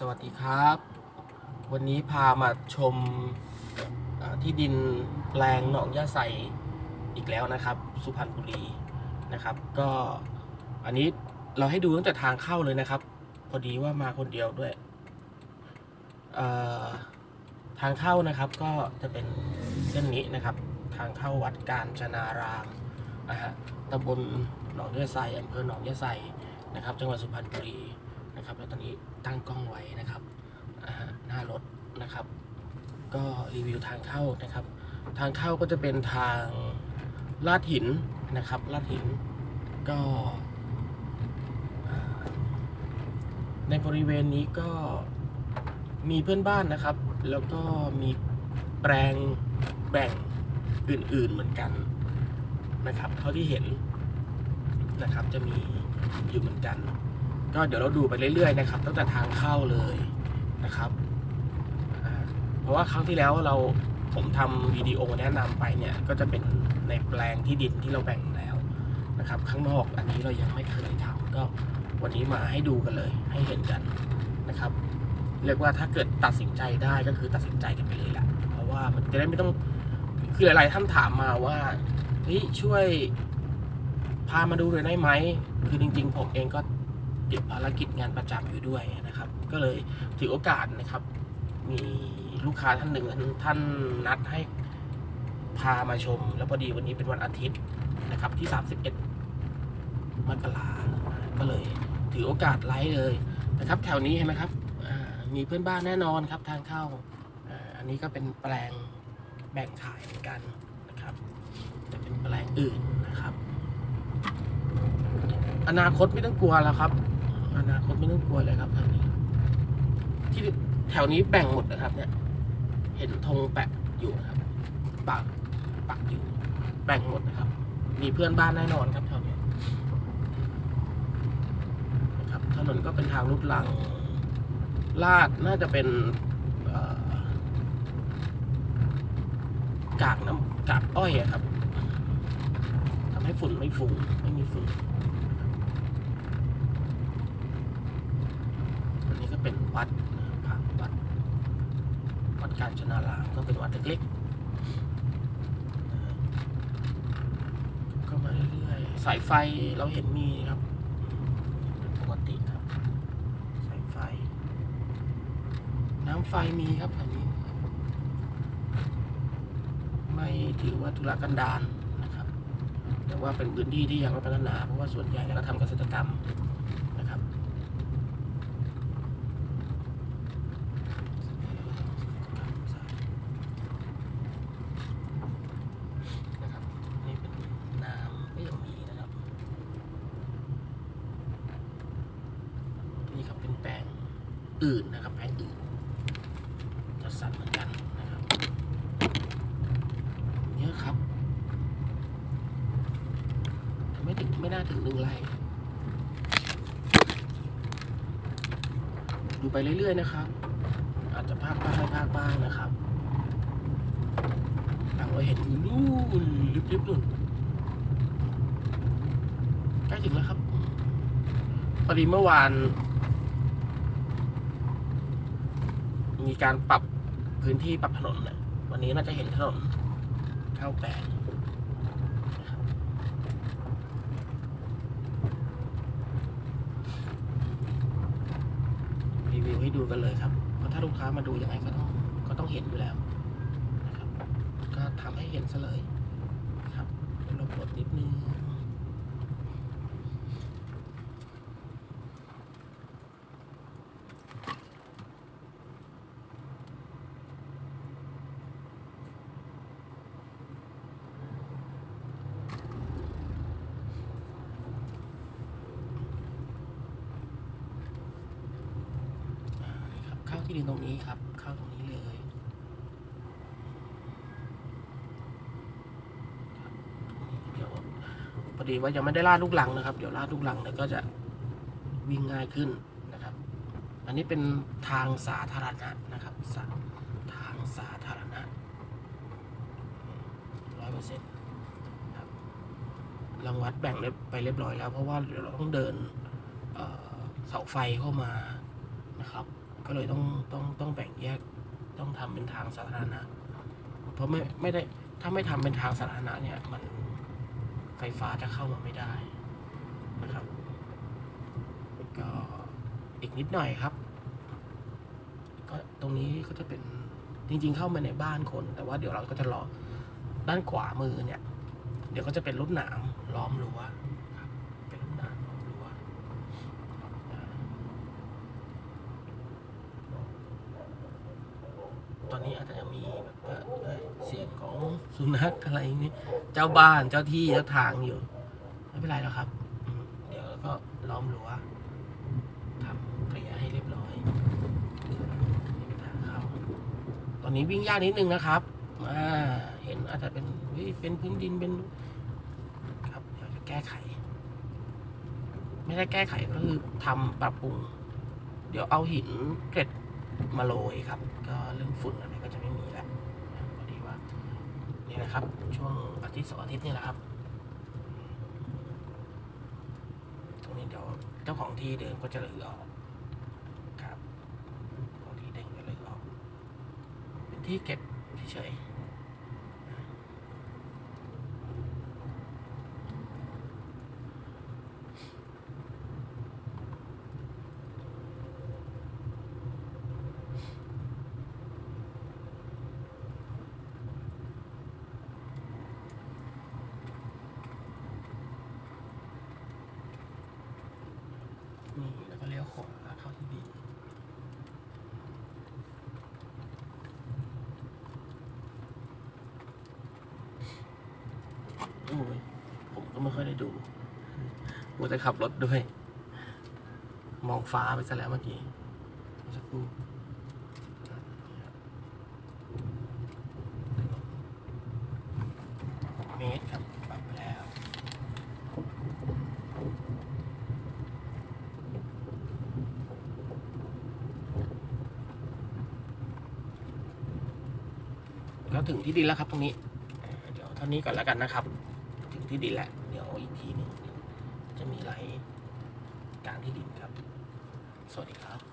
สวัสดีครับ วันนี้พามาชมที่ดินแปลงหนองยาใสอีกแล้วนะครับ สุพรรณบุรีนะครับ ก็อันนี้เราให้ดูตั้งแต่ทางเข้าเลยนะครับ พอดีว่ามาคนเดียวด้วยทางเข้านะครับก็จะเป็นเส้นนี้นะครับ ทางเข้าวัดการจนารามนะฮะตำบลหนองยาไซอำเภอหนองยาไซนะครับ จังหวัดสุพรรณบุรี นะครับ แล้วตอนนี้ตั้งกล้องไว้นะครับหน้ารถนะครับ ก็รีวิวทางเข้านะครับ ทางเข้าก็จะเป็นทางลาดหินนะครับลาดหินก็ในบริเวณนี้ก็มีเพื่อนบ้านนะครับ แล้วก็มีแปลงแบ่งอื่นๆเหมือนกันนะครับ เท่าที่เห็นนะครับจะมีอยู่เหมือนกัน ก็เดี๋ยวเราดูไปเรื่อยๆนะครับ ตั้งแต่ทางเข้าเลยนะครับ เพราะว่าครั้งที่แล้วเราผมทำวิดีโอแนะนำไปเนี่ยก็จะเป็นในแปลงที่ดินที่เราแบ่งแล้วนะครับ ข้างนอกอันนี้เรายังไม่เคยทำก็วันนี้มาให้ดูกันเลย ให้เห็นกันนะครับ เรียกว่าถ้าเกิดตัดสินใจได้ก็คือตัดสินใจกันไปเลยแหละเพราะว่ามันจะได้ไม่ต้องคือหลายๆท่านถามมาว่าเฮ้ยช่วยพามาดูหน่อยได้ไหมคือจริง ๆ ผมเองก็ ติดภารกิจงานประจำอยู่ด้วยนะครับ ก็เลยถือโอกาสนะครับ มีลูกค้าท่านหนึ่งท่านนัดให้พามาชม แล้วพอดีวันนี้เป็นวันอาทิตย์นะครับที่ 31มกราก็เลยถือโอกาสไลฟ์เลยนะครับ แถวนี้เห็นไหมครับมีเพื่อนบ้านแน่นอนครับทางเข้าอ่าอันนี้ก็เป็นแปลงแบ่งขายเหมือนกันนะครับแต่เป็นแปลงอื่นนะครับ อนาคตไม่ต้องกลัวแล้วครับ อนาคตไม่ต้องกลัวเลยครับทางนี้ ที่แถวนี้แบ่งหมดนะครับ เนี่ย เห็นธงแปะอยู่นะครับปักปักอยู่ แบ่งหมดนะครับ มีเพื่อนบ้านแน่นอนครับแถวนี้นะครับถนนก็เป็นทางลุดลัง ลาดน่าจะเป็นกากน้ำกากอ้อยครับทำให้ฝุ่นไม่ฟุ้งไม่มีฝุ่น อันนี้ก็เป็นวัดนะครับวัด วัด การชนารามก็เป็นวัดเล็กๆก็มาเรื่อยๆ สายไฟเราเห็นมีครับปกติครับ สายไฟ น้ำไฟมีครับอันนี้ ไม่ถือว่าธุรกันดารนะครับ แต่ว่าเป็นพื้นที่ที่ยังไม่พัฒนา เพราะว่าส่วนใหญ่แล้วก็ทำเกษตรกรรมนะครับ นะครับนี่เป็นน้ำก็ยังมีนะครับ นี่ครับเป็นแปลง อื่นนะครับแปลงอื่นจัดสรรเหมือนกันนะครับเยอะครับไม่ถึงไม่น่าถึงหนึ่งไร่ดูไปเรื่อยๆนะครับ อาจจะภาคบ้างไม่ภาคบ้างนะครับเราเห็นอยู่นู่นลิบๆนู่นใกล้ถึงแล้วครับพอดีเมื่อวาน มีการปรับพื้นที่ปรับถนนนะวันนี้น่าจะเห็นถนนเข้าแปลนรีวิวให้ดูกันเลยครับ เพราะถ้าลูกค้ามาดูยังไงก็ต้องก็ต้องเห็นอยู่แล้วนะครับ ก็ทำให้เห็นซะเลยครับลบกดนิดนึงอ่านี่ครับเข้า ที่ดินตรงนี้ครับ เข้าตรงนี้เลย เดี๋ยวพอดีว่ายังไม่ได้ลาดลูกหลังนะครับ เดี๋ยวลาดลูกหลังแล้วก็จะวิ่งง่ายขึ้นนะครับ อันนี้เป็นทางสาธารณะนะครับสาทางสาธารณะร้อยเปอร์เซ็นต์ครับรางวัดแบ่งไปเรียบร้อยแล้ว เพราะว่าเดี๋ยวเราต้องเดินเสาไฟเข้ามานะครับ ก็เลยต้องต้องต้องแบ่งแยกต้องทำเป็นทางสาธารณะ เพราะไม่ไม่ได้ถ้าไม่ทำเป็นทางสาธารณะเนี่ยมันไฟฟ้าจะเข้ามาไม่ได้นะครับ ก็อีกนิดหน่อยครับ ก็ตรงนี้ก็จะเป็นจริง ๆ เข้ามาในบ้านคน แต่ว่าเดี๋ยวเราก็จะรอด้านขวามือเนี่ย เดี๋ยวก็จะเป็นรถหนามล้อมรั้วครับเป็นรถหนามล้อมรั้วอ่าต อนนี้อาจจะมีแบบว่าเสียงของสุนัขอะไรอย่างนี้เจ้าบ้านเจ้าที่เจ้าทางอยู่ ไม่เป็นไรหรอกครับ เดี๋ยวก็ล้อมรั้วทำเคลียให้เรียบร้อยตอนนี้วิ่งยากนิดนึงนะครับอ่าเห็นอาจจะเป็นเฮ้ยเป็นพื้นดินเป็น ครับเดี๋ยวจะแก้ไข ไม่ได้แก้ไขก็คือทำปรับปรุง เดี๋ยวเอาหินเกล็ด มาโรยครับ ก็เรื่องฝุ่นอะไรก็จะไม่มีแล้วพอดีว่านี่นะครับ ช่วงอาทิตย์สองอาทิตย์นี่แหละครับ ตรงนี้เดี๋ยวเจ้าของที่เดิมก็จะเลือออกครับของที่เดิมจะรื้อออกเป็นที่เก็บเฉยๆ นี่แล้วก็เลี้ยวขวาเข้าที่ดีโอ้ยผมก็ไม่ค่อยได้ดูมัวแต่ขับรถด้วย มองฟ้าไปซะแล้วเมื่อกี้สักครู่เมตรครับปรับไปแล้ว เราถึงที่ดินแล้วครับตรงนี้ เดี๋ยวเท่านี้ก่อนแล้วกันนะครับ ถึงที่ดินแล้วเดี๋ยวอีกทีหนึ่งจะมีไลฟ์กลางที่ดินครับ สวัสดีครับ